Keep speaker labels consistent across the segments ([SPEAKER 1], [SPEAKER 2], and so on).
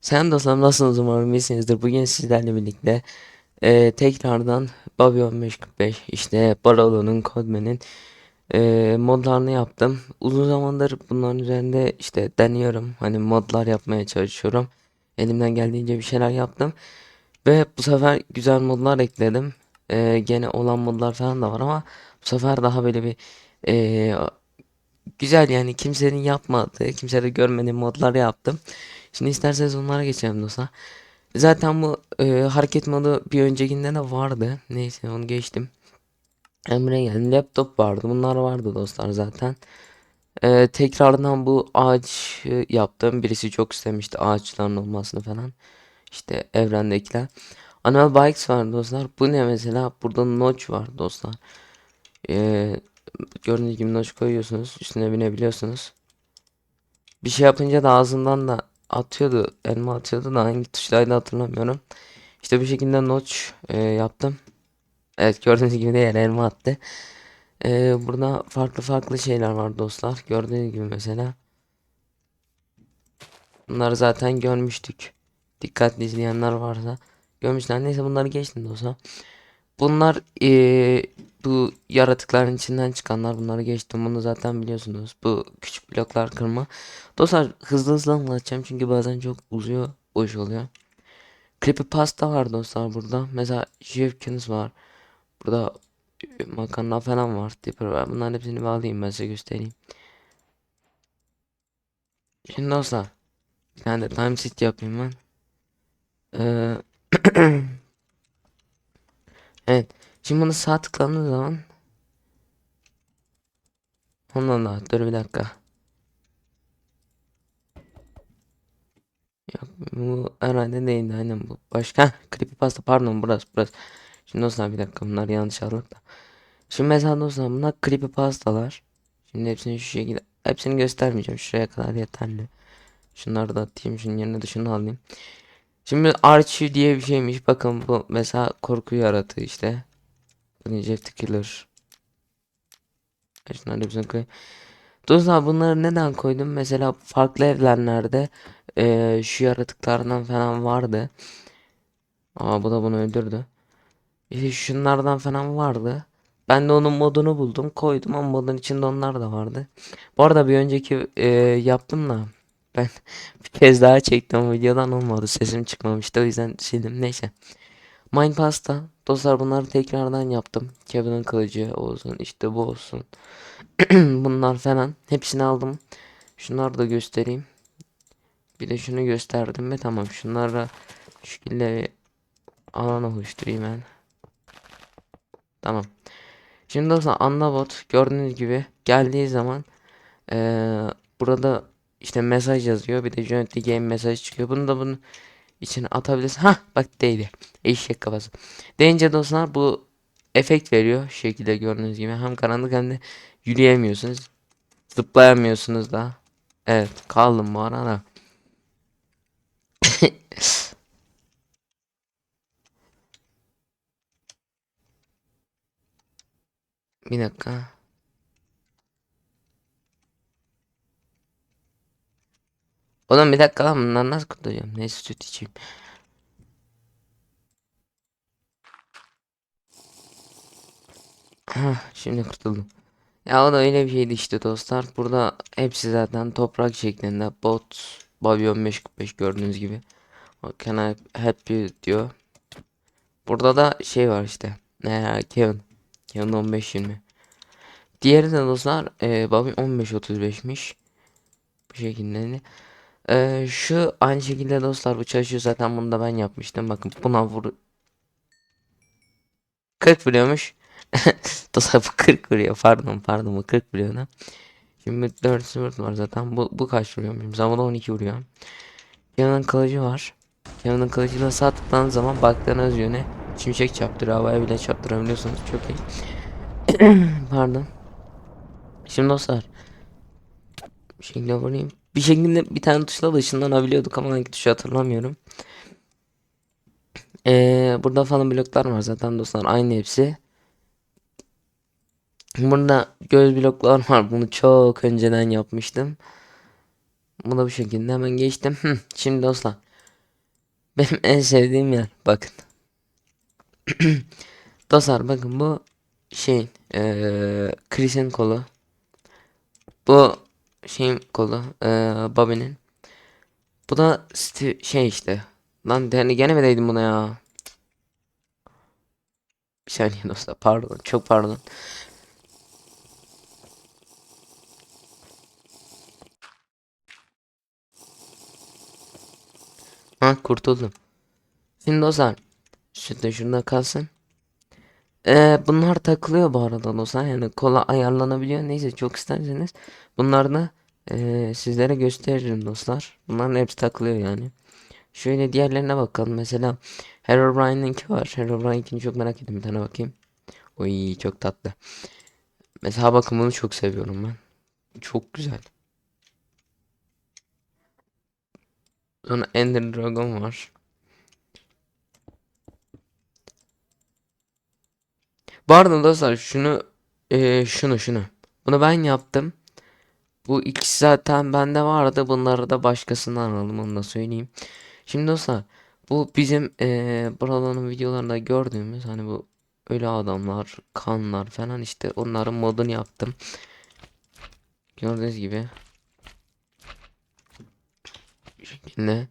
[SPEAKER 1] Sen dostlarım nasılsınız umarım iyisinizdir. Bugün sizlerle birlikte e, tekrardan Bobby 1545 işte Barolo'nun Codman'in e, modlarını yaptım. Uzun zamandır bunların üzerinde işte deniyorum. Hani modlar yapmaya çalışıyorum. Elimden geldiğince bir şeyler yaptım. Ve bu sefer güzel modlar ekledim. E, gene olan modlar falan da var ama bu sefer daha böyle bir e, güzel yani kimsenin yapmadığı, kimse de görmediği modlar yaptım. Şimdi isterseniz onlara geçelim dostlar. Zaten bu e, hareket modu bir öncekinde de vardı. Neyse onu geçtim. Emre geldi. Laptop vardı. Bunlar vardı dostlar zaten. E, tekrardan bu ağaç e, yaptım. Birisi çok istemişti ağaçların olmasını falan. İşte evrendekiler. Animal Bikes var dostlar. Bu ne mesela? Burada notch var dostlar. E, gördüğünüz gibi notch koyuyorsunuz. Üstüne binebiliyorsunuz. Bir şey yapınca da ağzından da atıyordu. Elma atıyordu da hangi tuşlaydı hatırlamıyorum. İşte bu şekilde notch e, yaptım. Evet gördüğünüz gibi de yere elma attı. E, burada farklı farklı şeyler var dostlar. Gördüğünüz gibi mesela. Bunları zaten görmüştük. Dikkatli izleyenler varsa görmüşler. Neyse bunları geçtim dostlar. Bunlar e, bu yaratıkların içinden çıkanlar. Bunları geçtim. Bunu zaten biliyorsunuz. Bu küçük bloklar kırma. Dostlar hızlı hızlı anlatacağım çünkü bazen çok uzuyor, boş oluyor. Creepypasta var dostlar burada. Mesela Jevkins var. Burada makarna falan var. Dipper var. Bunların hepsini bir alayım ben size göstereyim. Şimdi dostlar bir tane de time sit yapayım ben. Ee, evet. Şimdi bunu sağ tıkladığınız zaman Ondan da dur bir dakika. Yok bu herhalde değildi aynen bu. Başka creepypasta pardon burası burası. Şimdi dostlar bir dakika bunlar yanlış aldık. Şimdi mesela dostlar bunlar creepypastalar. Şimdi hepsini şu şekilde hepsini göstermeyeceğim. Şuraya kadar yeterli. Şunları da atayım. Şunun yerine de şunu alayım. Şimdi archive diye bir şeymiş. Bakın bu mesela korku yaratığı işte. The Killer. Şunları hepsini koy. Dostlar bunları neden koydum? Mesela farklı evrenlerde eee, şu yaratıklardan falan vardı. Aa bu da bunu öldürdü. İşte şunlardan falan vardı. Ben de onun modunu buldum, koydum ama modun içinde onlar da vardı. Bu arada bir önceki eee, yaptım da ben bir kez daha çektim videodan olmadı. Sesim çıkmamıştı o yüzden sildim. Neyse. Minepasta dostlar bunları tekrardan yaptım. Kevin'in kılıcı olsun işte bu olsun. Bunlar falan hepsini aldım. Şunları da göstereyim. Bir de şunu gösterdim ve tamam şunları şu şekilde bir alan oluşturayım ben. Tamam. Şimdi dostlar Annabot gördüğünüz gibi geldiği zaman eee, burada işte mesaj yazıyor. Bir de Join the Game mesaj çıkıyor. Bunu da bunun içine atabilirsin. Ha bak değdi. Eşek kafası. Deyince dostlar bu efekt veriyor. Şu şekilde gördüğünüz gibi hem karanlık hem de yürüyemiyorsunuz. Zıplayamıyorsunuz da. Evet kaldım bu arada. Bir dakika. Oğlum bir dakika lan bundan nasıl kurtulacağım? Neyse süt içeyim. Hah, şimdi kurtuldum. Ya o da öyle bir şeydi işte dostlar. Burada hepsi zaten toprak şeklinde. Bot Bobby 1545 gördüğünüz gibi. Can I help you diyor. Burada da şey var işte. Ne Kevin. Kevin 1520. Diğeri de dostlar e, Bobby 1535'miş. Bu şekilde. E, şu aynı şekilde dostlar bu çalışıyor zaten bunu da ben yapmıştım. Bakın buna vur 40 vuruyormuş. Dostlar bu 40 vuruyor. Pardon pardon bu 40 vuruyor da. Şimdi 4 sword var zaten. Bu, bu kaç vuruyor? Mesela bu da 12 vuruyor. Kevin'in kılıcı var. Kevin'in kılıcıyla sağ tıkladığınız zaman baktığınız yöne şimşek çarptırıyor. Havaya bile çarptırabiliyorsunuz. Çok iyi. Pardon. Şimdi dostlar. Şekilde vurayım. Bir şekilde bir tane tuşla da ışınlanabiliyorduk ama hangi tuşu hatırlamıyorum. Ee, burada falan bloklar var zaten dostlar. Aynı hepsi. Burada göz bloklar var. Bunu çok önceden yapmıştım. Bu da bu şekilde hemen geçtim. Şimdi dostlar. Benim en sevdiğim yer. Bakın. Dostlar bakın bu şeyin eee Chris'in kolu. Bu şeyin kolu. eee Bobby'nin. Bu da Steve, şey işte. Lan yani gene mi değdim buna ya? Bir saniye dostlar pardon çok pardon. Ha kurtuldum. Şimdi dostlar şu da şurada kalsın. Ee, bunlar takılıyor bu arada dostlar yani kola ayarlanabiliyor neyse çok isterseniz bunlar da ee, sizlere gösteririm dostlar. Bunların hepsi takılıyor yani. Şöyle diğerlerine bakalım mesela Herobrine'inki var. Herobrine'inkini çok merak ettim bir tane bakayım. Oy çok tatlı. Mesela bakın bunu çok seviyorum ben. Çok güzel. Sonra Ender Dragon var. Bu arada dostlar şunu eee, şunu şunu. Bunu ben yaptım. Bu ikisi zaten bende vardı. Bunları da başkasından aldım onu da söyleyeyim. Şimdi dostlar bu bizim eee buraların videolarında gördüğümüz hani bu ölü adamlar, kanlar falan işte onların modunu yaptım. Gördüğünüz gibi. Bu şekilde.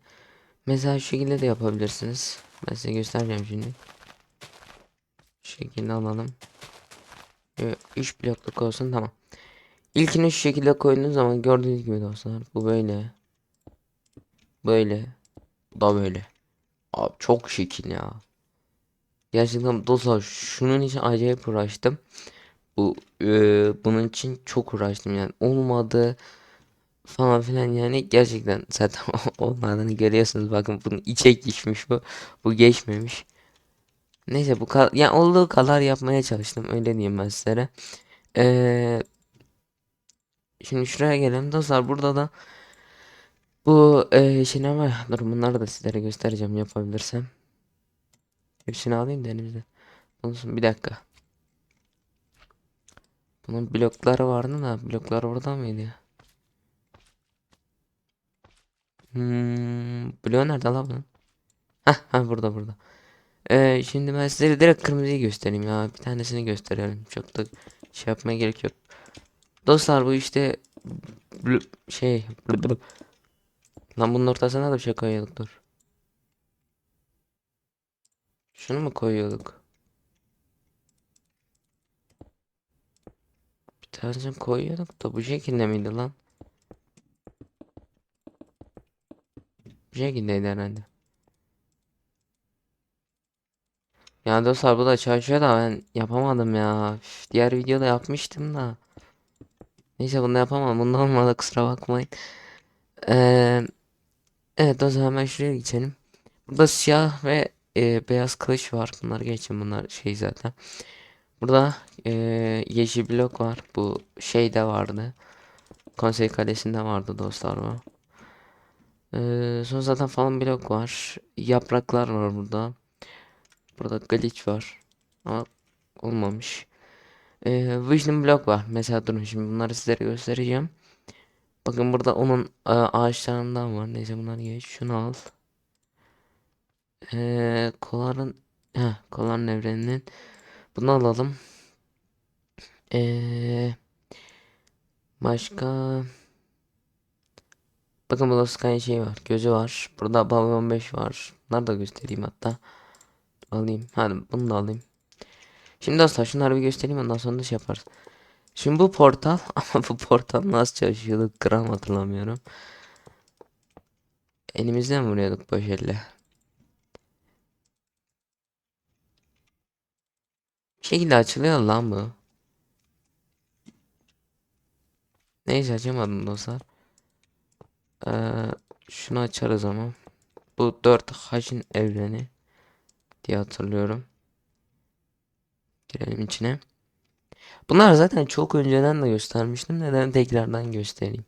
[SPEAKER 1] Mesela şu şekilde de yapabilirsiniz. Ben size göstereceğim şimdi. Şu şekilde alalım. 3 blokluk olsun tamam. İlkini şu şekilde koyduğunuz zaman gördüğünüz gibi dostlar bu böyle. Böyle. Bu da böyle. Abi çok şekil ya. Gerçekten dostlar şunun için acayip uğraştım. Bu e, bunun için çok uğraştım yani olmadı falan filan yani gerçekten zaten olmadığını görüyorsunuz bakın bunun içe geçmiş bu bu geçmemiş. Neyse bu kadar yani olduğu kadar yapmaya çalıştım öyle diyeyim ben sizlere. Ee, şimdi şuraya gelelim dostlar burada da bu e, şey ne var dur bunları da sizlere göstereceğim yapabilirsem. Hepsini alayım da elimizde. Olsun bir dakika. Bunun blokları vardı da bloklar orada mıydı ya? Hmm, bloğu nerede lan bunun? Hah, ha burada burada. Ee, şimdi ben size direkt kırmızıyı göstereyim ya. Bir tanesini gösterelim. Çok da şey yapmaya gerek yok. Dostlar bu işte şey Lan bunun ortasına da bir şey koyuyorduk dur. Şunu mu koyuyorduk? Bir tanesini koyuyorduk da bu şekilde miydi lan? Bu şekildeydi herhalde. Ya dostlar bu da çalışıyor da ben yapamadım ya. Üf, diğer videoda yapmıştım da. Neyse bunu yapamam. Bunda olmadı kusura bakmayın. Ee, evet o zaman hemen şuraya geçelim. Burada siyah ve e, beyaz kılıç var. Bunlar geçin bunlar şey zaten. Burada e, yeşil blok var. Bu şey de vardı. Konsey kalesinde vardı dostlar bu. Ee, sonra zaten falan blok var. Yapraklar var burada. Burada glitch var. Ama olmamış. Ee, Vision block var. Mesela durun şimdi bunları sizlere göstereceğim. Bakın burada onun e, ağaçlarından var. Neyse bunları geç. Şunu al. Ee, koların Heh, koların evreninin bunu alalım. Ee, başka Bakın burada Sky şey var. Gözü var. Burada Babylon 5 var. Bunları da göstereyim hatta. Alayım. Hadi bunu da alayım. Şimdi dostlar şunları bir göstereyim ondan sonra da şey yaparız. Şimdi bu portal ama bu portal nasıl çalışıyordu gram hatırlamıyorum. Elimizden mi vuruyorduk boş elle? Bir şekilde açılıyor lan bu. Neyse açamadım dostlar. Ee, şunu açarız ama. Bu 4 H'in evreni diye hatırlıyorum. Girelim içine. Bunlar zaten çok önceden de göstermiştim. Neden tekrardan göstereyim.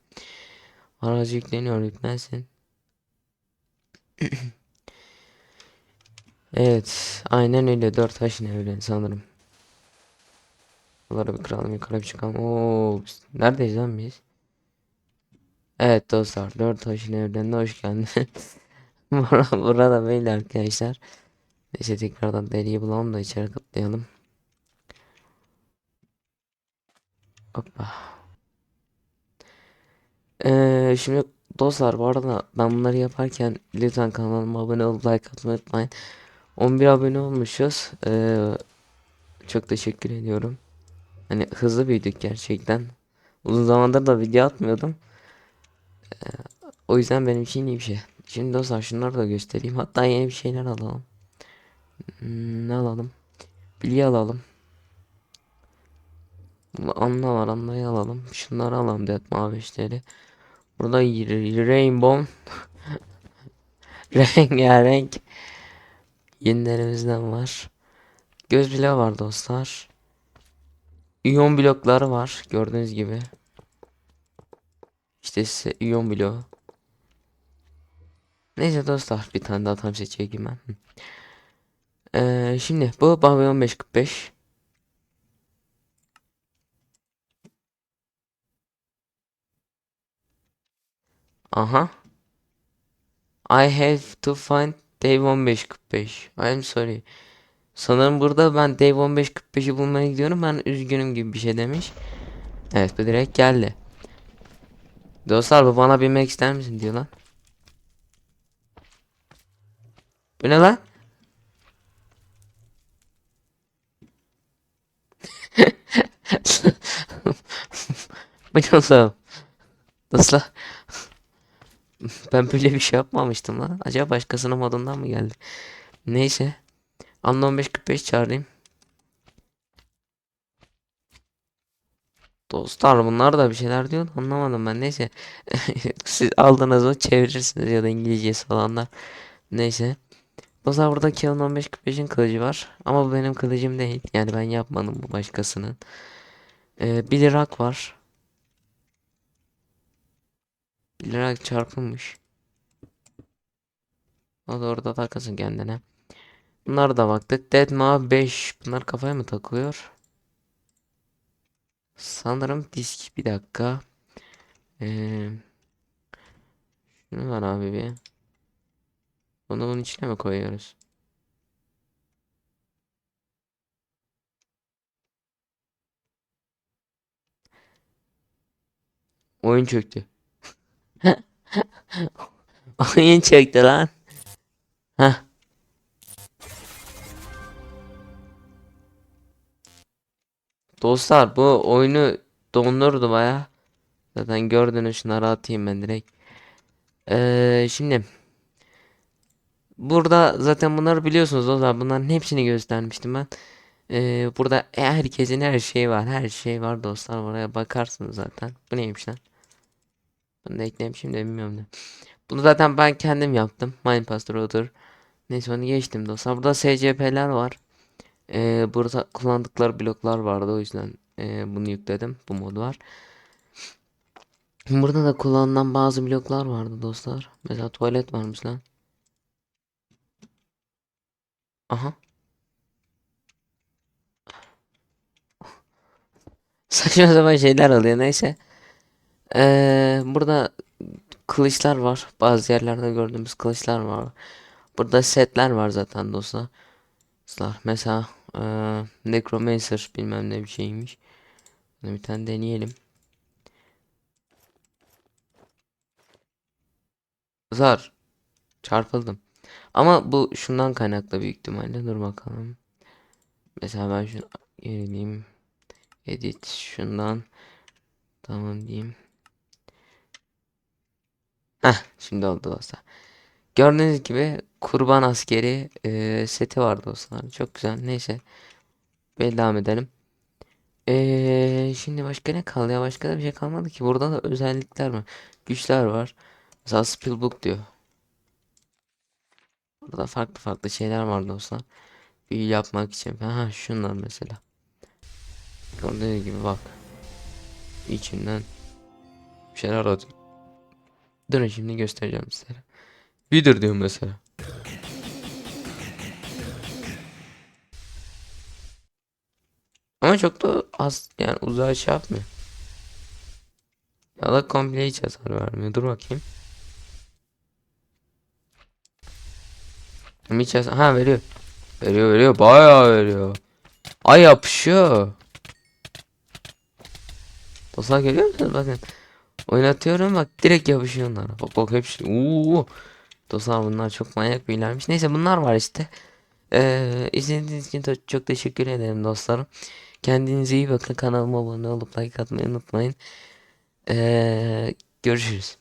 [SPEAKER 1] Aracı yükleniyor yüklensin. Evet. Aynen öyle. 4 taşın evlen sanırım. Bunları bir kıralım yukarı bir çıkalım. Oo, neredeyiz lan biz? Evet dostlar. 4 taşın evlerine hoş geldiniz. Burada böyle arkadaşlar. Neyse tekrardan deliği bulalım da içeri katlayalım. Hoppa. Ee, şimdi dostlar bu arada ben bunları yaparken lütfen kanalıma abone olup like atmayı unutmayın. 11 abone olmuşuz. Ee, çok teşekkür ediyorum. Hani hızlı büyüdük gerçekten. Uzun zamandır da video atmıyordum. Ee, o yüzden benim için iyi bir şey. Şimdi dostlar şunları da göstereyim. Hatta yeni bir şeyler alalım. Hmm, ne alalım? Bilye alalım. Anla var anlayı alalım. Şunları alalım dead mavişleri. Burada y- rainbow rengarenk yenilerimizden var. Göz bile var dostlar. İyon blokları var gördüğünüz gibi. İşte size iyon bloğu. Neyse dostlar bir tane daha tam seçeyim ben. Ee, şimdi bu Babylon 545. Aha. I have to find Dave 1545. I'm sorry. Sanırım burada ben Dave 1545'i bulmaya gidiyorum. Ben üzgünüm gibi bir şey demiş. Evet bu direkt geldi. Dostlar bu bana binmek ister misin diyor lan. Bu ne lan? Oğlum? Dostlar. Ben böyle bir şey yapmamıştım lan. Acaba başkasının modundan mı geldi? Neyse. Anla 1545 çağırayım. Dostlar bunlar da bir şeyler diyor. Anlamadım ben. Neyse. Siz aldınız mı çevirirsiniz ya da İngilizcesi falanlar. Neyse. Dostlar burada Kion 1545'in kılıcı var. Ama bu benim kılıcım değil. Yani ben yapmadım bu başkasının. Ee, bir lirak var. Bir lirak çarpılmış. O da orada takılsın kendine. Bunlara da baktık. Deadma 5. Bunlar kafaya mı takılıyor? Sanırım disk. Bir dakika. Ee, şunu var abi bir. Bunu bunun içine mi koyuyoruz? Oyun çöktü. Oyun çöktü lan. Heh. Dostlar bu oyunu dondurdu baya. Zaten gördünüz şunları atayım ben direkt. Ee, şimdi burada zaten bunları biliyorsunuz dostlar. Bunların hepsini göstermiştim ben. Ee, burada herkesin her şeyi var. Her şey var dostlar. Buraya bakarsınız zaten. Bu neymiş lan? Bunu da eklemişim de bilmiyorum ne. Bunu zaten ben kendim yaptım. Minepaster Router. Neyse onu geçtim dostlar. Burada SCP'ler var. Ee, burada kullandıkları bloklar vardı. O yüzden e, bunu yükledim. Bu mod var. Burada da kullanılan bazı bloklar vardı dostlar. Mesela tuvalet varmış lan. Aha. Saçma sapan şeyler oluyor neyse. Ee, burada kılıçlar var. Bazı yerlerde gördüğümüz kılıçlar var. Burada setler var zaten dostlar. Mesela ee, Necromancer bilmem ne bir şeymiş. Bir tane deneyelim. Zar. Çarpıldım. Ama bu şundan kaynaklı büyük ihtimalle. Dur bakalım. Mesela ben şunu yenileyim. Edit şundan. Tamam diyeyim. Heh şimdi oldu dostlar. Gördüğünüz gibi kurban askeri e, seti var dostlar. Çok güzel. Neyse. Böyle devam edelim. E, şimdi başka ne kaldı ya? Başka da bir şey kalmadı ki. Burada da özellikler var. Güçler var. Mesela Spellbook diyor. Burada farklı farklı şeyler var dostlar. Büyü yapmak için. Ha şunlar mesela. Gördüğünüz gibi bak. İçinden bir şeyler atıyor. Durun şimdi göstereceğim sizlere. Büyüdür diyorum mesela. Ama çok da az yani uzağa şey yapmıyor. Ya da komple hiç hasar vermiyor. Dur bakayım. Hiç yaz- ha veriyor. Veriyor veriyor bayağı veriyor. Ay yapışıyor. Dostlar görüyor musunuz bakın. Oynatıyorum bak direkt yapışıyor onlara. Bak bak hepsi. Uuu. Dostlar bunlar çok manyak birlermiş. Neyse bunlar var işte. Ee, izlediğiniz için çok teşekkür ederim dostlarım. Kendinize iyi bakın. Kanalıma abone olup like atmayı unutmayın. Ee, görüşürüz.